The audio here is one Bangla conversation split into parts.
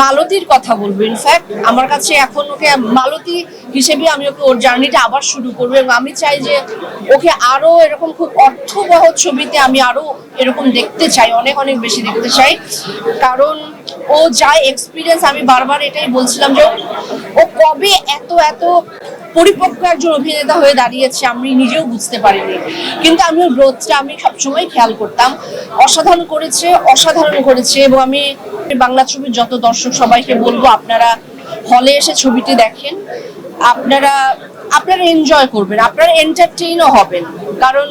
মালতীর কথা বলব। ইনফ্যাক্ট আমার কাছে এখন ওকে মালতী হিসেবে আমি ওকে ওর জার্নিটা আবার শুরু করব এবং আমি চাই যে ওকে আরও এরকম খুব অর্থবহ ছবিতে আমি আরও এরকম দেখতে চাই, অনেক অনেক বেশি দেখতে চাই। কারণ ও যা এক্সপিরিয়েন্স আমি বারবার এটাই বলছিলাম যে ও কবে এত এত পরিপক্ক একজন অভিনেতা হয়ে দাঁড়িয়েছে আমি নিজেও বুঝতে পারিনি। কিন্তু আমি ওর গ্রোথটা আমি সবসময় খেয়াল করতাম। অসাধারণ করেছে অসাধারণ করেছে এবং আমি বাংলা ছবির যত দর্শক সবাইকে বলব, আপনারা হলে এসে ছবিটি দেখেন। আপনারা আপনারা এনজয় করবেন, আপনারা এন্টারটেইনও হবেন। কারণ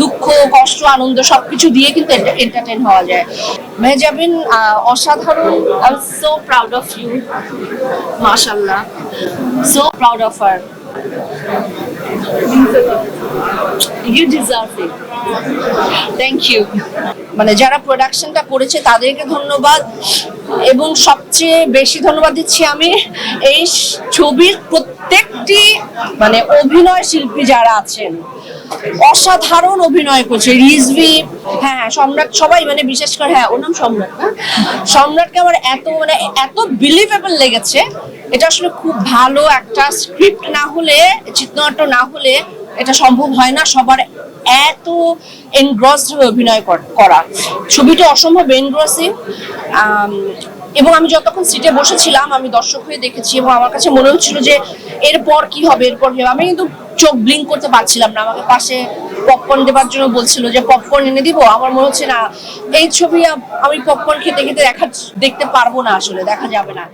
দুঃখ, কষ্ট, আনন্দ সবকিছু দিয়ে কিন্তু এন্টারটেইন হওয়া যায়। মেহজাবিন অসাধারণ। I am so proud of you মাশাল্লাহ so proud of her you deserve it thank you মানে যারা প্রোডাকশনটা করেছে তাদেরকে ধন্যবাদ। এবং সবচেয়ে বেশি ধন্যবাদ দিচ্ছি আমি এই ছবির প্রত্যেকটি মানে অভিনয় শিল্পী যারা আছেন। অসাধারণ অভিনয় করছে। রিজভি হ্যাঁ সম্রাট সবাই মানে বিশেষ করে হ্যাঁ ওর নাম সম্রাট না? সম্রাটকে আমার এত মানে এত বিলিভেবল লেগেছে। এটা আসলে খুব ভালো একটা স্ক্রিপ্ট না হলে, চিত্রনাট্য না হলে এটা সম্ভব হয় না, সবার এত এনগ্রসড হয়ে অভিনয় করা ছবিটা অসম্ভব এনগ্রসিং এবং আমি যতক্ষণ সিটে বসেছিলাম, আমি দর্শক হয়ে দেখেছি এবং আমার কাছে মনে হচ্ছিল যে এরপর কি হবে, এরপর কি হবে। আমি কিন্তু চোখ ব্লিঙ্ক করতে পারছিলাম না, আমাকে পাশে পপকর্ন দেবার জন্য বলছিল যে পপকর্ন এনে দিব। আমার মনে হচ্ছে না, এই ছবি আমি পপকর্ন খেতে খেতে দেখা, দেখতে পারব না আসলে, দেখা যাবে না।